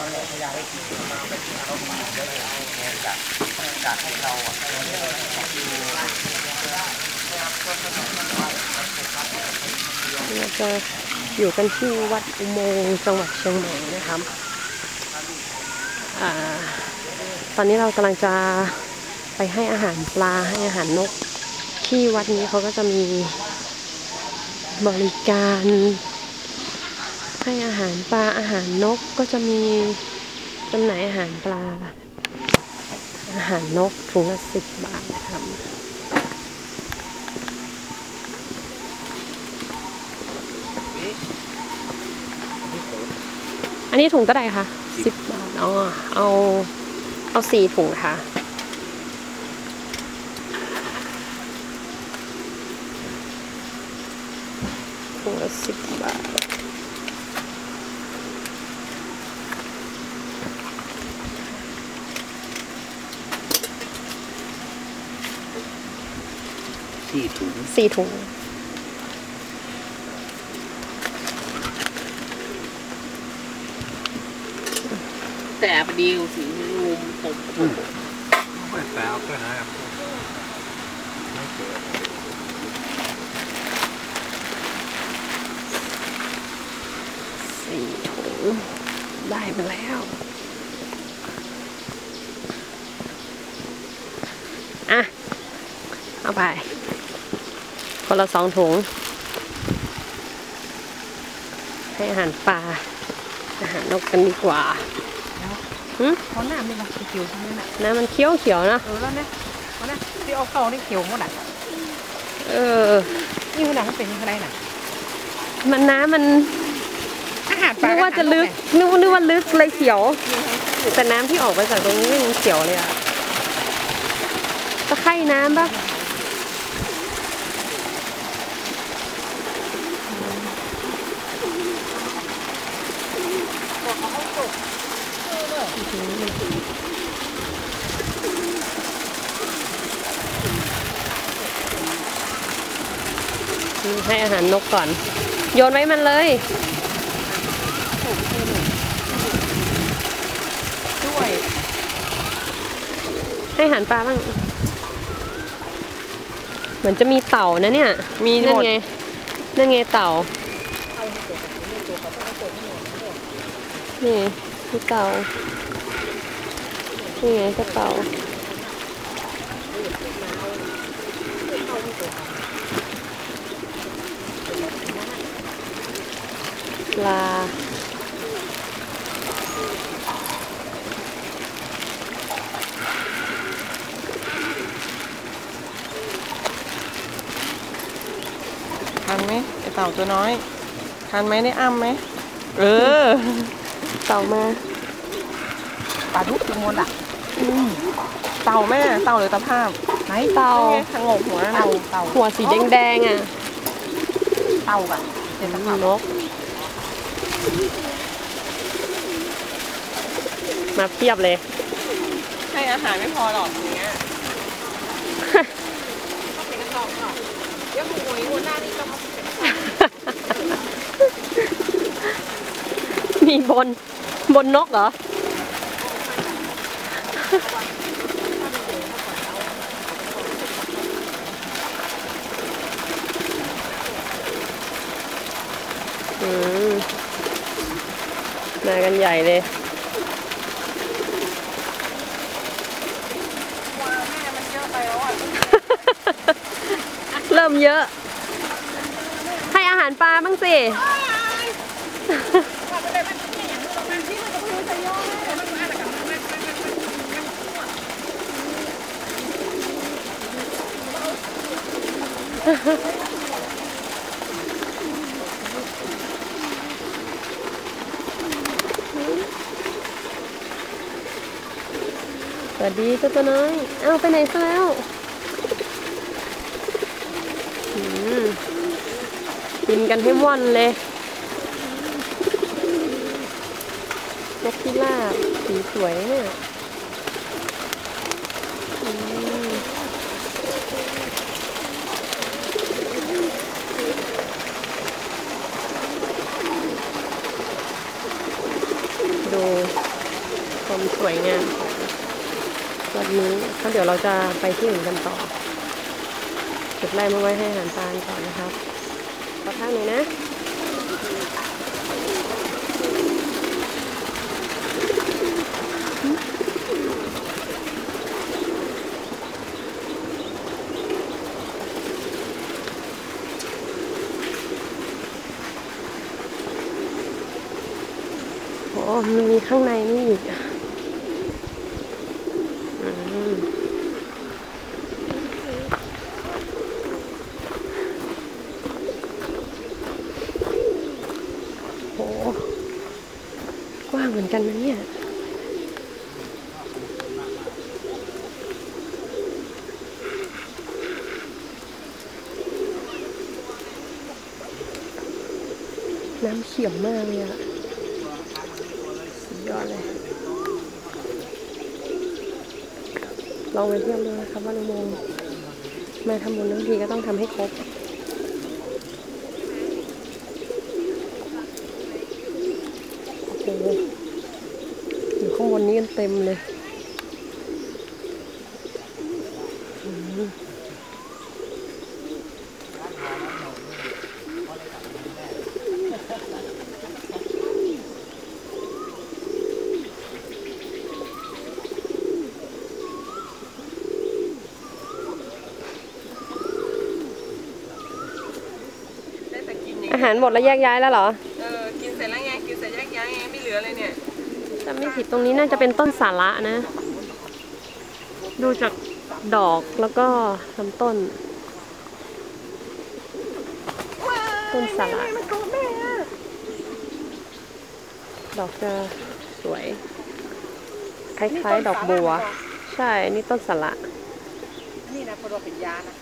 เราจะอยู่กันที่วัดอุโมงค์จังหวัดเชียงใหม่นะครับอตอนนี้เรากำลังจะไปให้อาหารปลาให้อาหารนก ที่วัดนี้เขาก็จะมีบริการ ให้อาหารปลาอาหารนกก็จะมีจำหน่ายอาหารปลา อาหารนกถุงละสิบบาทครับอันนี้ถุงเท่าไหร่คะสิบบาทอ๋อเอาเอาสี่ถุงค่ะ ถุงละสิบบาท สี่ถุงสี่ถุง แต่พอดีสีรุมผมไม่แปลก็หาไม่เกิดสี่ถุง ได้ไปแล้วอะเอาไป คนละสองถุง ให้อาหารปลา อาหารนกกันดีกว่าหึเขาหน้าไม่มาเขียวทั้งนั้นอะน้ำมันเขียวเขียวๆนะเออแล้วเนี่ยเขาเนี่ยที่เอาเข้านี่เขียวหมดอะเออนี่ขนาดมันเป็นยังไงน่ะมันน้ำมันอาหารปลานึกว่าจะลึกนึกว่านึกว่าลึกเลยเขียว แต่น้ำที่ออกมาจากตรงนี้ก็ยังเขียวเลยอะตะไคร่น้ำปะ ให้อาหารนกก่อน โยนไว้มันเลยด้วยให้อาหารปลาบ้าง เหมือนจะมีเต่านะเนี่ย มีนั่หนมดไงนั่นไงเต่านี่มีเต่านี่ไงก็เต่า ปลา ทันไหมไอเต่าตัวน้อยทันไหมได้อ้ำไหมเออ เต่ามาปลาดุกตัวมดอะเต่าแม่เต่าหรือตะภาพไหนเต่านี่ไงทางงกหัวนั่นน่ะเต่าหัวสีแดงๆอะเต่าแบบเป็นตะภาพนกมาเพียบเลยให้อาหารไม่พอหรอกอย่างเงี้ยเดี๋ยวหมูหัวหน้านี่ก็มาเป็น มีบน บนนกเหรอ อืม มากันใหญ่เลยแม่มันเยอะไปแล้วอะเริ่มเยอะให้อาหารปลาบ้างสิสวัสดีเจ้าตัวน้อย เอาไปไหนซะแล้วอืม กินกันให้ว่อนเลยนกพิราบสีสวยเนี่ยดูความสวยงามของวันนี้แล้วเดี๋ยวเราจะไปที่อื่นกันต่อจุดแรกมาไว้ให้อาหารปลาก่อนนะครับ ขอท่าหน่อยนะโอ้มันมีข้างในนี่อีกอะอืมโห กว้าง เหมือนกันนะเนี่ยน้ำเขียวมากเลยอะสุดยอดเลย ลองไปเที่ยวดูนะครับว่าอุโมงค์มาทำบุญทั้งทีก็ต้องทำให้ครบ โอ้โห อยู่ข้างบนนี้กันเต็มเลยอืมอาอาหารหมดแล้วแยกย้ายแล้วเหรอ เออ กินเสร็จแล้วไง กินเสร็จแยกย้ายไง ไม่เหลือเลยเนี่ย จำไม่ผิดตรงนี้น่าจะเป็นต้นสาระนะ ดูจากดอกแล้วก็ลำต้น ต้นสาระมันโกรธแม่อะดอกจะสวย คล้ายๆ ดอกบัว ใช่ นี่ต้นสาระนี่นะพอเราเป็นยานะ